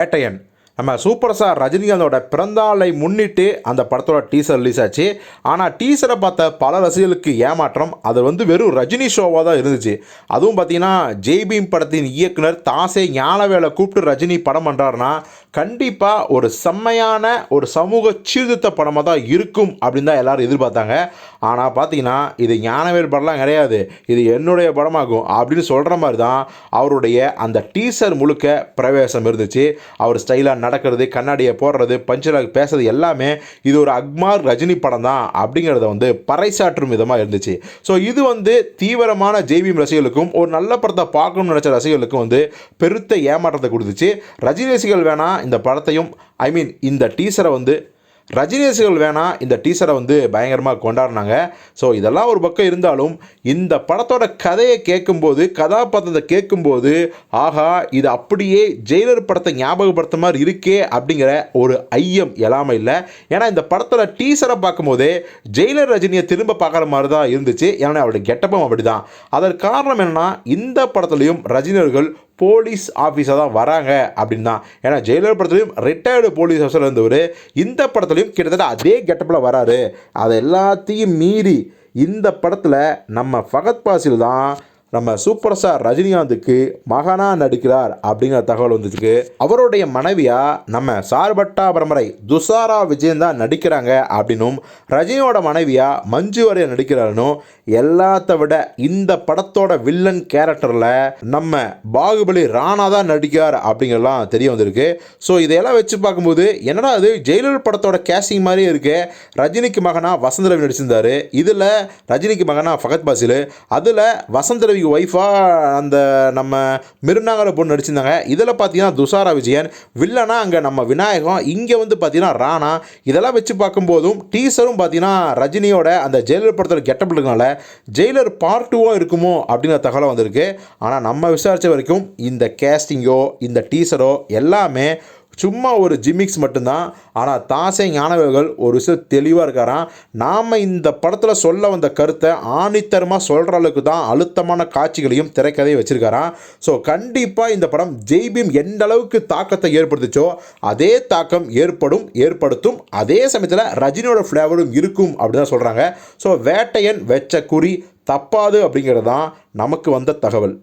வேட்டையன் நம்ம super star ரஜினிகாந்தோட பிறந்தாளை முன்னிட்டு அந்த படத்தோட டீசர் ரிலீஸ் ஆச்சு. ஆனால் டீசரை பார்த்த பல ரசிகர்களுக்கு ஏமாற்றம். அது வந்து வெறும் ரஜினி ஷோவாக தான் இருந்துச்சு. அதுவும் பார்த்தீங்கன்னா ஜெய்பீம் படத்தின் இயக்குனர் தாசே ஞானவேலை கூப்பிட்டு ரஜினி படம் பண்ணுறாருன்னா கண்டிப்பாக ஒரு செம்மையான ஒரு சமூக சீர்திருத்த படமாக தான் இருக்கும் அப்படின்னு தான் எல்லோரும் எதிர்பார்த்தாங்க. ஆனால் பார்த்தீங்கன்னா இது ஞானவேல் படம்லாம் கிடையாது. இது என்னுடைய படமாகும் அப்படின்னு சொல்கிற மாதிரி தான் அவருடைய அந்த டீசர் முழுக்க பிரவேசம் இருந்துச்சு. அவர் ஸ்டைலாக நடக்கிறது கண்ணாடியை போடுறது பஞ்சராக பேசுறது எல்லாமே இது ஒரு அக்மார் ரஜினி படம் தான் அப்படிங்கிறத வந்து பறைசாற்றும் விதமாக இருந்துச்சு. ஸோ இது வந்து தீவிரமான ஜெய்பிம் ரசிகர்களுக்கும் ஒரு நல்ல படத்தை பார்க்கணும்னு நினச்ச ரசிகர்களுக்கும் வந்து பெருத்த ஏமாற்றத்தை கொடுத்துச்சு. ரஜினி ரசிகர்கள் வேணால் இந்த படத்தையும் ஐ மீன் இந்த டீசரை வந்து ரஜினி ரசிகர்கள் வேணால் இந்த டீசரை வந்து பயங்கரமாக கொண்டாடினாங்க. ஸோ இதெல்லாம் ஒரு பக்கம் இருந்தாலும் இந்த படத்தோட கதையை கேட்கும்போது கதாபாத்திரத்தை கேட்கும்போது ஆஹா இது அப்படியே ஜெயிலர் படத்தை ஞாபகப்படுத்த மாதிரி இருக்கே அப்படிங்கிற ஒரு ஐயம் எல்லாமே இல்லை. ஏன்னா இந்த படத்தோட டீசரை பார்க்கும்போதே ஜெயிலர் ரஜினியை திரும்ப பார்க்குற மாதிரி தான் இருந்துச்சு. ஏன்னா அவருடைய கெட்டப்பும் அப்படி தான் அதற்கு காரணம் என்னன்னா இந்த படத்துலையும் ரஜினியர்கள் போலீஸ் ஆஃபீஸாக தான் வராங்க அப்படின்னு தான் ஏன்னா ஜெயிலர் படத்துலையும் ரிட்டையர்டு போலீஸ் ஆஃபீஸர் இருந்தவர். இந்த படத்துலையும் கிட்டத்தட்ட அதே கெட்டப்பில் வராரு. அதை எல்லாத்தையும் மீறி இந்த படத்தில் நம்ம ஃபகத் பாசில் தான் நம்ம சூப்பர் ஸ்டார் ரஜினிகாந்துக்கு மகனாக நடிக்கிறார் அப்படிங்கிற தகவல் வந்துருக்கு அவருடைய மனைவியா நம்ம சார்பட்டா பரம்பரை துஷாரா விஜயன் தான் நடிக்கிறாங்க அப்படின்னும் ரஜினியோட மனைவியா மஞ்சு வரைய நடிக்கிறாருன்னும் எல்லாத்த விட இந்த படத்தோட வில்லன் கேரக்டரில் நம்ம பாகுபலி ராணா தான் நடிக்கிறார் அப்படிங்கிறலாம் தெரிய வந்திருக்கு. ஸோ இதையெல்லாம் வச்சு பார்க்கும்போது என்னடா அது ஜெயிலர் படத்தோட கேஸ்டிங் மாதிரியே இருக்கு. ரஜினிக்கு மகனா வசந்த ரவி நடிச்சிருந்தாரு. இதில் ரஜினிக்கு மகனா ஃபகத் பாசில். அதில் வசந்த ரவிக்கு ஒய்ஃபாக அந்த நம்ம மிருனாங்கல பொண்ணு நடிச்சிருந்தாங்க. இதில் பார்த்தீங்கன்னா துஷாரா விஜயன் வில்லனா அங்கே நம்ம விநாயகம் இங்கே வந்து பார்த்தீங்கன்னா ராணா. இதெல்லாம் வச்சு பார்க்கும்போதும் டீசரும் பார்த்தீங்கன்னா ரஜினியோட அந்த ஜெயிலர் படத்தில் கெட்டப் இருக்கனால ஜெயிலர் பார்ட் டூவாக இருக்குமோ அப்படிங்கிற தகவல் வந்திருக்கு. ஆனால் நம்ம விசாரித்த வரைக்கும் இந்த கேஸ்டிங்கோ இந்த டீசரோ எல்லாமே சும்மா ஒரு ஜிமிக்ஸ் மட்டும்தான். ஆனால் தாசை ஞானவர்கள் ஒரு விஷயம் தெளிவாக இருக்காராம். நாம் இந்த படத்தில் சொல்ல வந்த கருத்தை ஆணித்தரமாக சொல்கிற அளவுக்கு தான் அழுத்தமான காட்சிகளையும் திரைக்கதையும் வச்சுருக்காராம். ஸோ கண்டிப்பாக இந்த படம் ஜெய்பீம் எந்த அளவுக்கு தாக்கத்தை ஏற்படுத்துச்சோ அதே தாக்கம் ஏற்படும் ஏற்படுத்தும். அதே சமயத்தில் ரஜினியோட ஃப்ளேவரும் இருக்கும் அப்படின்னு தான் சொல்கிறாங்க ஸோ வேட்டையன் வெச்ச குறி தப்பாது அப்படிங்கிறது தான் நமக்கு வந்த தகவல்.